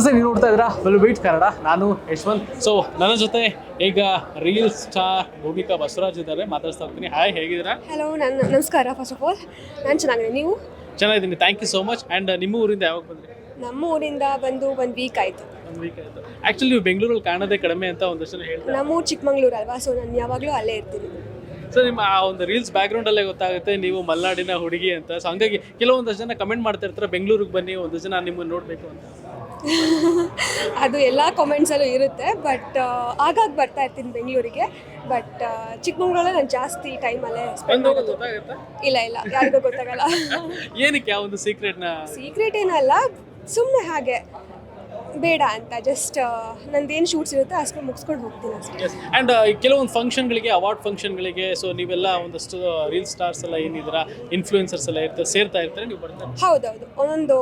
ನಮಸ್ತೆ ನೀವು ನೋಡ್ತಾ ಇದ್ದೀರಾ? Well beat Kannada. ನಾನು ಯಶ್ವಂತ್. ಸೊ ನನ್ನ ಜೊತೆ ಈಗ ರೀಲ್ ಸ್ಟಾರ್ ಭೂಮಿಕಾ ಬಸವರಾಜ್ ಇದ್ದಾರೆ. ಮಾತಾಡ್ತಾ ಹೋಗ್ತೀನಿ. ಹಾಯ್ ಹೇಗಿದ್ದೀರಾ? ಹಲೋ ನನ್ನ ನಮಸ್ಕಾರ ಫಸ್ಟ್ ಆಫ್ ಆಲ್ ನಾನು ಚೆನ್ನಾಗಿದೆ ನೀವು? ಚೆನ್ನಾಗಿದ್ದೀನಿ. Thank you so much and ನಿಮ್ಮ ಊರಿಂದ ಯಾವಾಗ ಬಂದ್ರಿ? ನಮ್ಮ ಊರಿಂದ ಬಂದು ಒಂದು ವೀಕ್ ಆಯಿತು. ಒಂದು ವೀಕ್ ಆಯಿತು. ಆ್ಯಕ್ಚುಲಿ ನೀವು ಬೆಂಗಳೂರಲ್ಲಿ ಕಾಣೋದೇ ಕಡಿಮೆ ಅಂತ ಒಂದಷ್ಟು ಜನ ಹೇಳ್ತಾರೆ ನಮ್ಮೂರು ಚಿಕ್ಕಮಂಗ್ಳೂರು ಅಲ್ವಾ? ಸೊ ನಾನು ಯಾವಾಗಲೂ ಅಲ್ಲೇ ಇರ್ತೀನಿ. ಸೊ ನಿಮ್ಮ ಆ ಒಂದು ರೀಲ್ಸ್ ಬ್ಯಾಕ್ಗ್ರೌಂಡಲ್ಲೇ ಗೊತ್ತಾಗುತ್ತೆ. ನೀವು ಮಲೆನಾಡಿನ ಹುಡುಗಿ ಅಂತ. ಸೊ ಹಂಗಾಗಿ ಕೆಲವೊಂದಷ್ಟು ಜನ ಕಮೆಂಟ್ ಮಾಡ್ತಾ ಇರ್ತಾರೆ. ಬೆಂಗಳೂರಿಗೆ ಬನ್ನಿ ಒಂದಷ್ಟು ಜನ ನಿಮ್ಮನ್ನು ನೋಡಬೇಕು ಅಂತ. ಅದು ಎಲ್ಲ ಕಾಮೆಂಟ್ಸಲ್ಲೂ ಇರುತ್ತೆ ಬಟ್ ಆಗಾಗ ಬರ್ತಾ ಇರ್ತೀನಿ ಬೆಂಗಳೂರಿಗೆ ಬಟ್ ಚಿಕ್ಕಮಂಗ್ಳೂರಲ್ಲೇ ನಾನು ಜಾಸ್ತಿ ಟೈಮಲ್ಲೇ ಸ್ಪೆಂಡ್ ಮಾಡೋದು. ಇಲ್ಲ ಇಲ್ಲ ಯಾರಿಗೂ ಗೊತ್ತಾಗಲ್ಲ. ಏನಕ್ಕೆ ಆ ಒಂದು ಸೀಕ್ರೆಟ್ನ ಸೀಕ್ರೆಟ್ ಏನಲ್ಲ ಸುಮ್ಮನೆ ಹಾಗೆ. ಬೇಡ ಅಂತ ಜಸ್ಟ್ ನಂದೇನು ಶೂಟ್ಸ್ ಇರುತ್ತೆ ಅಷ್ಟು ಮುಗಿಸ್ಕೊಂಡು ಹೋಗ್ತೀನಿ ಅಷ್ಟೇ. ಆ್ಯಂಡ್ ಕೆಲವೊಂದು ಫಂಕ್ಷನ್ಗಳಿಗೆ ಅವಾರ್ಡ್ ಫಂಕ್ಷನ್ಗಳಿಗೆ ಸೊ ನೀವೆಲ್ಲ ಒಂದಷ್ಟು ರೀಲ್ ಸ್ಟಾರ್ಸ್ ಎಲ್ಲ ಏನಿದ್ದೀರಾ ಇನ್ಫ್ಲೂಯೆನ್ಸರ್ಸ್ ಎಲ್ಲ ಇರ್ತಾರೆ ಸೇರ್ತಾ ಇರ್ತಾರೆ? ನೀವು ಬರ್ತಾರೆ ಹೌದೌದು. ಒಂದೊಂದು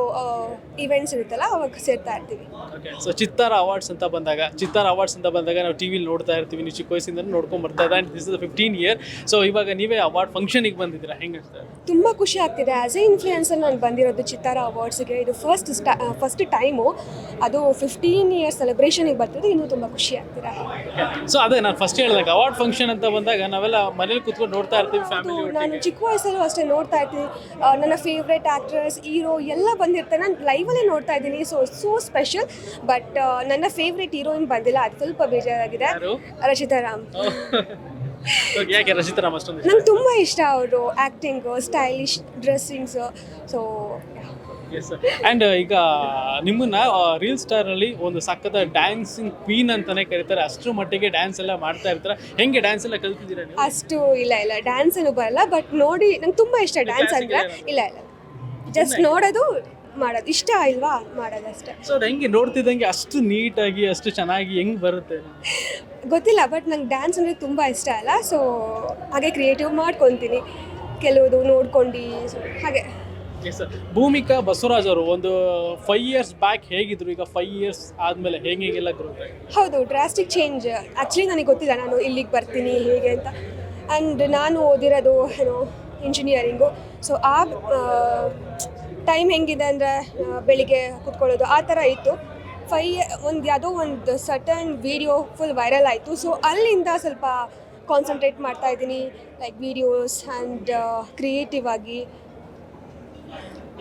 ಇವೆಂಟ್ಸ್ ಇರುತ್ತಲ್ಲ ಅವಾಗ ಸೇರ್ತಾ ಇರ್ತೀವಿ. ಓಕೆ ಸೊ ಚಿತ್ತಾರ ಅವಾರ್ಡ್ಸ್ ಅಂತ ಬಂದಾಗ ಚಿತ್ತಾರ ಅವಾರ್ಡ್ಸ್ ಅಂತ ಬಂದಾಗ ನಾವು ಟಿವಿಲಿ ನೋಡ್ತಾ ಇರ್ತೀವಿ ನೀವು ಚಿಕ್ಕ ವಯಸ್ಸಿಂದ ನೋಡ್ಕೊಂಡು ಬರ್ತಾ ಇದ್ದಾರೆ and this is fifteen year so ಇವಾಗ ನೀವೇ ಅವಾರ್ಡ್ ಫಂಕ್ಷನಿಗೆ ಬಂದಿದ್ದೀರಾ? ಹೆಂಗೆ ಅನ್ಸ್ತಾ ಇದೆ ತುಂಬ ಖುಷಿ ಆಗ್ತಿದೆ. ಆ್ಯಸ್ ಎ ಇನ್ಫ್ಲೂಯೆನ್ಸರ್ ನಾನು ಬಂದಿರೋದು ಚಿತ್ತಾರ ಅವಾರ್ಡ್ಸ್ಗೆ ಇದು ಫಸ್ಟ್ ಸ್ಟಾ ಫಸ್ಟ್ ಟೈಮು ಅದು ಫಿಫ್ಟೀನ್ ಇಯರ್ಸ್ ಸೆಲೆಬ್ರೇಷನಿಗೆ ಬರ್ತಿದೆ ಇನ್ನೂ ತುಂಬ ಖುಷಿ ಆಗ್ತಿದೆ ಸೊ ಅದೇ ನಾನು ಫಸ್ಟ್ ಹೇಳಿದಾಗ ಅವಾರ್ಡ್ ಫಂಕ್ಷನ್ ಅಂತ ಬಂದಾಗ ನಾವೆಲ್ಲ ಮನೇಲಿ ಕೂತ್ಕೊಂಡು ನೋಡ್ತಾ ಇರ್ತೀವಿ ಫ್ಯಾಮಿಲಿ ನಾನು ಚಿಕ್ಕ ವಯಸ್ಸಲ್ಲೂ ಅಷ್ಟೇ ನೋಡ್ತಾ ಇರ್ತೀನಿ. ನನ್ನ ಫೇವ್ರೆಟ್ ಆ್ಯಕ್ಟ್ರಸ್ ಹೀರೋ ಎಲ್ಲ ಬಂದಿರ್ತಾರೆ ನಾನು ಲೈವಲ್ಲೇ ನೋಡ್ತಾ ಇದ್ದೀನಿ. ಸೊ ಸೋ ಸ್ಪೆಷಲ್ ಬಟ್ ನನ್ನ ಫೇವ್ರೆಟ್ ಹೀರೋಯಿನ್ ಬಂದಿಲ್ಲ. ಅದು ಸ್ವಲ್ಪ ಬೇಜಾರಾಗಿದೆ. ರಚಿತಾರಾಮ್ ರಚಿತಾ ರಾಮ್. ಯಾಕೆ ರಚಿತಾರಾಮ್ ಅಷ್ಟೊಂದು ನಂಗೆ ತುಂಬ ಇಷ್ಟ ಅವರು acting stylish dressings so and ಈಗ ನಿಮ್ಮನ್ನ ರೀಲ್ ಸ್ಟಾರಲ್ಲಿ ಒಂದು ಸಕ್ಕದ ಡ್ಯಾನ್ಸಿಂಗ್ ಕ್ವೀನ್ ಅಂತಾನೆ ಕರೀತಾರೆ. ಅಷ್ಟರ ಮಟ್ಟಿಗೆ ಡ್ಯಾನ್ಸ್ ಎಲ್ಲ ಮಾಡ್ತಾ ಇರ್ತಾರೆ. ಹೆಂಗೆ ಡ್ಯಾನ್ಸ್ ಎಲ್ಲ ಕಲ್ತಿದ್ದೀರಾ ನೀವು? ಅಷ್ಟು ಇಲ್ಲ ಇಲ್ಲ. ಡ್ಯಾನ್ಸ್ ಏನು ಬರಲ್ಲ ಬಟ್ ನೋಡಿ ನಂಗೆ ತುಂಬ ಇಷ್ಟ. ಡ್ಯಾನ್ಸ್ ಅಂದ್ರೆ ಇಲ್ಲ ಇಲ್ಲ. ಜಸ್ಟ್ ನೋಡೋದು ಮಾಡೋದು. ಇಷ್ಟ ಇಲ್ವಾ ಮಾಡೋದಷ್ಟೇ. ಸೊ ಹೆಂಗೆ ನೋಡ್ತಿದ್ದಂಗೆ ಅಷ್ಟು ನೀಟಾಗಿ ಅಷ್ಟು ಚೆನ್ನಾಗಿ ಹೆಂಗ್ ಬರುತ್ತೆ? ಗೊತ್ತಿಲ್ಲ ಬಟ್ ನಂಗೆ ಡ್ಯಾನ್ಸ್ ಅಂದರೆ ತುಂಬ ಇಷ್ಟ ಅಲ್ಲ. ಸೊ ಹಾಗೆ ಕ್ರಿಯೇಟಿವ್ ಮಾಡ್ಕೊತೀನಿ. ಕೆಲವುದು ನೋಡ್ಕೊಂಡು ಸೊ ಹಾಗೆ. ಎಸ್ ಭೂಮಿಕಾ ಬಸವರಾಜ್ ಅವರು ಒಂದು ಫೈವ್ ಇಯರ್ಸ್ ಬ್ಯಾಕ್ ಹೇಗಿದ್ರು? ಈಗ ಫೈವ್ ಇಯರ್ಸ್ ಆದ್ಮೇಲೆ ಹೇಗೆ ಹೇಗೆಲ್ಲ ಗ್ರೋತ್ ಹೌದು ಡ್ರಾಸ್ಟಿಕ್ ಚೇಂಜ್ ಆ್ಯಕ್ಚುಲಿ ನನಗೆ ಗೊತ್ತಿಲ್ಲ ನಾನು ಇಲ್ಲಿಗೆ ಬರ್ತೀನಿ ಹೇಗೆ ಅಂತ. ಆ್ಯಂಡ್ ನಾನು ಓದಿರೋದು ಏನು ಇಂಜಿನಿಯರಿಂಗು ಸೊ ಆ ಟೈಮ್ ಹೆಂಗಿದೆ ಅಂದರೆ ಬೆಳಿಗ್ಗೆ ಕುತ್ಕೊಳ್ಳೋದು ಆ ಥರ ಇತ್ತು. ಫೈ ಒಂದು ಯಾವುದೋ ಒಂದು ಸಟನ್ ವಿಡಿಯೋ ಫುಲ್ ವೈರಲ್ ಆಯಿತು. ಸೊ ಅಲ್ಲಿಂದ ಸ್ವಲ್ಪ ಕಾನ್ಸಂಟ್ರೇಟ್ ಮಾಡ್ತಾ ಇದ್ದೀನಿ ಲೈಕ್ ವೀಡಿಯೋಸ್ ಆ್ಯಂಡ್ ಕ್ರಿಯೇಟಿವ್ ಆಗಿ.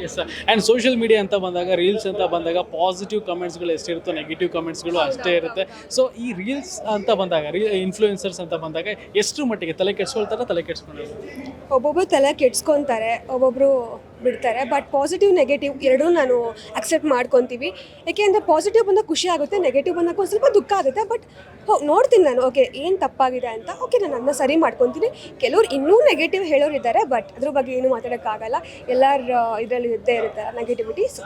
ಎಸ್ ಆ್ಯಂಡ್ ಸೋಷಿಯಲ್ ಮೀಡಿಯಾ ಅಂತ ಬಂದಾಗ ರೀಲ್ಸ್ ಅಂತ ಬಂದಾಗ ಪಾಸಿಟಿವ್ ಕಮೆಂಟ್ಸ್ಗಳು ಎಷ್ಟಿರುತ್ತೋ ನೆಗೆಟಿವ್ ಕಮೆಂಟ್ಸ್ಗಳು ಅಷ್ಟೇ ಇರುತ್ತೆ. ಸೊ ಈ ರೀಲ್ಸ್ ಅಂತ ಬಂದಾಗ ರೀ ಇನ್ಫ್ಲೂಯೆನ್ಸರ್ಸ್ ಅಂತ ಬಂದಾಗ ಎಷ್ಟು ಮಟ್ಟಿಗೆ ತಲೆ ಕೆಡ್ಸ್ಕೊಳ್ತಾರೆ ತಲೆ ಕೆಡ್ಸ್ಕೊಳ್ಳೋದು ಒಬ್ಬೊಬ್ಬರು ತಲೆ ಕೆಡ್ಸ್ಕೊತಾರೆ ಒಬ್ಬೊಬ್ಬರು ಬಿಡ್ತಾರೆ ಬಟ್ ಪಾಸಿಟಿವ್ ನೆಗೆಟಿವ್ ಎರಡೂ ನಾನು ಅಕ್ಸೆಪ್ಟ್ ಮಾಡ್ಕೊತೀವಿ. ಏಕೆಂದರೆ ಪಾಸಿಟಿವ್ ಬಂದಾಗ ಖುಷಿ ಆಗುತ್ತೆ ನೆಗೆಟಿವ್ ಬಂದಾಗ ಒಂದು ಸ್ವಲ್ಪ ದುಃಖ ಆಗುತ್ತೆ ಬಟ್ ನೋಡ್ತೀನಿ ನಾನು ಓಕೆ ಏನು ತಪ್ಪಾಗಿದೆ ಅಂತ ಓಕೆ ನಾನು ಅದನ್ನ ಸರಿ ಮಾಡ್ಕೊತೀನಿ. ಕೆಲವ್ರು ಇನ್ನೂ ನೆಗೆಟಿವ್ ಹೇಳೋರು ಇದ್ದಾರೆ ಬಟ್ ಅದ್ರ ಬಗ್ಗೆ ಏನು ಮಾತಾಡೋಕ್ಕಾಗಲ್ಲ. ಎಲ್ಲರ ಇದರಲ್ಲಿ ಇದ್ದೇ ಇರುತ್ತೆ ನೆಗೆಟಿವಿಟಿ ಸೊ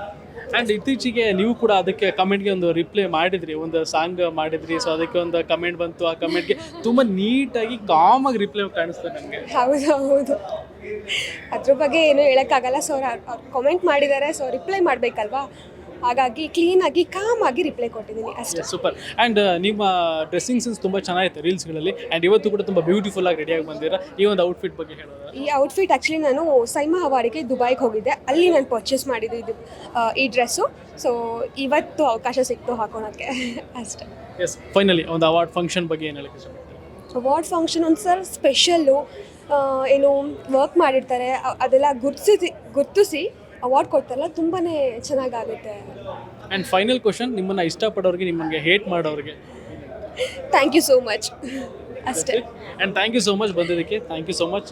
ಆ್ಯಂಡ್ ಇತ್ತೀಚೆಗೆ ನೀವು ಕೂಡ ಅದಕ್ಕೆ ಕಮೆಂಟ್ಗೆ ಒಂದು ರಿಪ್ಲೈ ಮಾಡಿದ್ರಿ ಒಂದು ಸಾಂಗ್ ಮಾಡಿದ್ರಿ ಸೊ ಅದಕ್ಕೆ ಒಂದು ಕಮೆಂಟ್ ಬಂತು ಆ ಕಮೆಂಟ್ಗೆ ತುಂಬ ನೀಟಾಗಿ ಕಾಮಾಗಿ ರಿಪ್ಲೈ ಕಾಣಿಸ್ತದೆ ನನಗೆ. ಹೌದು ಹೌದು. ಅದ್ರ ಬಗ್ಗೆ ಏನೂ ಹೇಳೋಕ್ಕಾಗಲ್ಲ. ಸೊ ಅವ್ರು ಕಾಮೆಂಟ್ ಮಾಡಿದ್ದಾರೆ ಸೊ ರಿಪ್ಲೈ ಮಾಡಬೇಕಲ್ವಾ? ಹಾಗಾಗಿ ಕ್ಲೀನಾಗಿ ಕಾಮಾಗಿ ರಿಪ್ಲೈ ಕೊಟ್ಟಿದ್ದೀನಿ ಅಷ್ಟೇ. ಸೂಪರ್ ಆ್ಯಂಡ್ ನಿಮ್ಮ ಡ್ರೆಸ್ಸಿಂಗ್ ಸೆನ್ಸ್ ತುಂಬ ಚೆನ್ನಾಗಿತ್ತು ರೀಲ್ಸ್ಗಳಲ್ಲಿ ಆ್ಯಂಡ್ ಇವತ್ತು ಕೂಡ ತುಂಬ ಬ್ಯೂಟಿಫುಲ್ ಆಗಿ ರೆಡಿಯಾಗಿ ಬಂದಿರ ಈ ಒಂದು ಔಟ್ಫಿಟ್ ಬಗ್ಗೆ ಹೇಳೋದು ಈ ಔಟ್ಫಿಟ್ ಆ್ಯಕ್ಚುಲಿ ನಾನು ಸೈಮಾ ಹವಾರಿಗೆ ದುಬೈಗೆ ಹೋಗಿದ್ದೆ. ಅಲ್ಲಿ ನಾನು ಪರ್ಚೇಸ್ ಮಾಡಿದ್ದು ಇದು ಈ ಡ್ರೆಸ್ಸು ಸೊ ಇವತ್ತು ಅವಕಾಶ ಸಿಕ್ತು ಹಾಕೊಳಕ್ಕೆ. ಅಷ್ಟೇ. ಎಸ್ ಫೈನಲಿ ಒಂದು ಅವಾರ್ಡ್ ಫಂಕ್ಷನ್ ಬಗ್ಗೆ ಏನು ಹೇಳಕ್ಕೆ ಅವಾರ್ಡ್ ಫಂಕ್ಷನ್ ಒಂದು ಸರ್ ಸ್ಪೆಷಲ್ಲು ಏನು ವರ್ಕ್ ಮಾಡಿರ್ತಾರೆ ಅದೆಲ್ಲ ಗುರ್ತಿಸಿ ಗುರ್ತಿಸಿ ಅವಾರ್ಡ್ ಕೊಡ್ತಾರಲ್ಲ ತುಂಬಾ ಚೆನ್ನಾಗಾಗುತ್ತೆ. ಆ್ಯಂಡ್ ಫೈನಲ್ ಕ್ವಶನ್ ನಿಮ್ಮನ್ನು ಇಷ್ಟಪಡೋರಿಗೆ ನಿಮಗೆ ಹೇಟ್ ಮಾಡೋರಿಗೆ. ಥ್ಯಾಂಕ್ ಯು ಸೋ ಮಚ್ ಅಷ್ಟೇ. And thank you so much ಬಂದಿದ್ದಕ್ಕೆ. Thank you so much